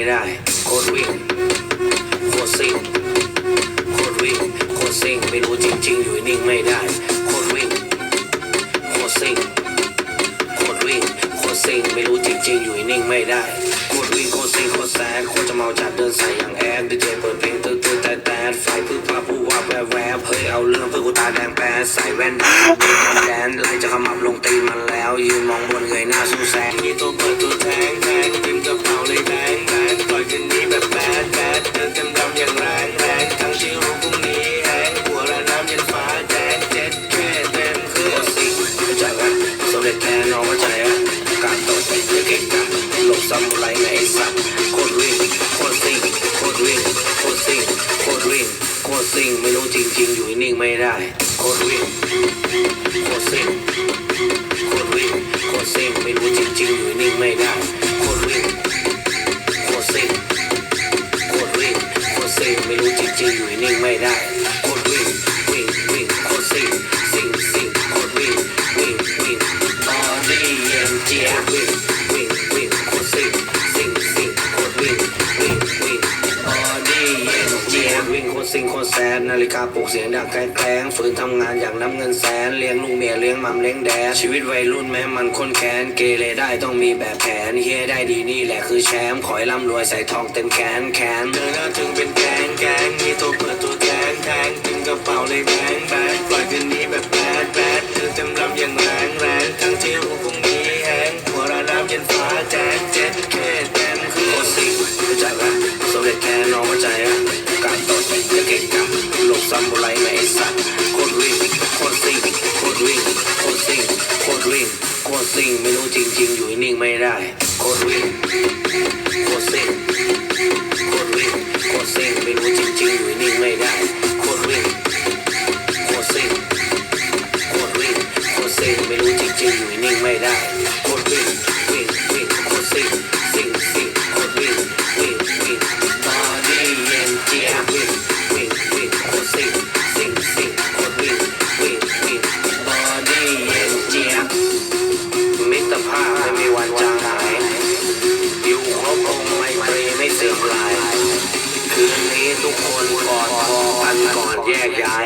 ไม่ได้โคตรวิ่งโคตรซิ่งโคตรวิ่งโคตรซิ่งไม่รู้จริง ๆ อยู่นิ่งไม่ได้โคตรวิ่งโคตรซิ่งโคตรวิ่งโคตรซิ่งไม่รู้จริง ๆ อยู่นิ่งไม่ได้โคตรวิ่งโคตรซิ่งโคตรแซดโคตรจะเมาจัดเดินใส่อย่างแอดดีเจเปิดเพลงตื้อตื้อแต่แต่ไฟพื้นพาผู้ว่าแวบแวบเฮ้ยเอาเรื่องเพื่อกูตาแดงแปดใส่แว่นดำแดนไล่จะขมับลงตีนมันแล้วยืนมองบนเงยหน้าสู้แซงมีตัวเปิดตัวแทงแทง การตกอย่าเก่งกะหลบซามูไรในไอสัตว์โคตรวิ่งโคตรซิ่งโคตรวิ่งโคตรซิ่งโคตรวิ่งโคตรซิ่งไม่รู้จริง ๆ อยู่นิ่งไม่ได้โคตรวิ่งโคตรซิ่งโคตรวิ่งโคตรซิ่งไม่รู้จริง ๆ อยู่นิ่งไม่ได้โคตรวิ่งโคตรซิ่งโคตรวิ่งโคตรซิ่งไม่รู้จริง ๆ อยู่นิ่งไม่ได้โคตรวิ่ง โคตรแซดนาฬิกาปลุกเสียงดังแกล้งฝืนทำงานอย่างน้ำเงินแสนเลี้ยงลูกเมียเลี้ยงมัมเลี้ยงแดดชีวิตวัยรุ่นแม้มันค้นแค้นเกเรได้ต้องมีแบบแผนเฮียได้ดีนี่แหละคือแชมป์ขอให้ร่ำรวยใส่ทองเต็มแขนแขนเดินหน้าถึงเป็นแกงแกงมีตัวเปิดตัวแทงแทงถึงกระเป๋าเลยแบงแบงปล่อยคืนนี้แบบแบดแบดเธอเต็มลำอย่างแรงแรงทั้งที่รู้พรุ่งนี้ จริงอยู่นิ่งไม่ได้โคตรวิ่งโคตรซิ่งโคตรวิ่งโคตรซิ่งไม่รู้จริงๆอยู่นิ่งไม่ได้โคตรวิ่งโคตรซิ่งโคตรวิ่งโคตรซิ่งไม่รู้จริงๆอยู่นิ่งไม่ได้ แยกย้าย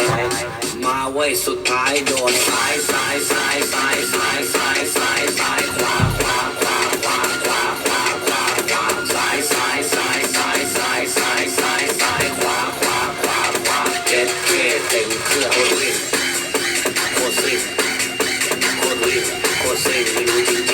มาไว้ยสุดท้ายโดนซ้ายซ้ายซ้ายซ้ายซ้ายซ้ายซ้ายซ้ายขวาขวาขวาขวาขวาขวาขวาขวาซ้ายซ้ายซ้ายซ้ายซ้ายซ้ายซ้ายซ้ายขวาขวาขวาขวาเจ็ดเคเต็มเครื่องโคตรวิ่งโคตรซิ่งโคตรวิ่งโคตรซิ่งไม่รู้จริง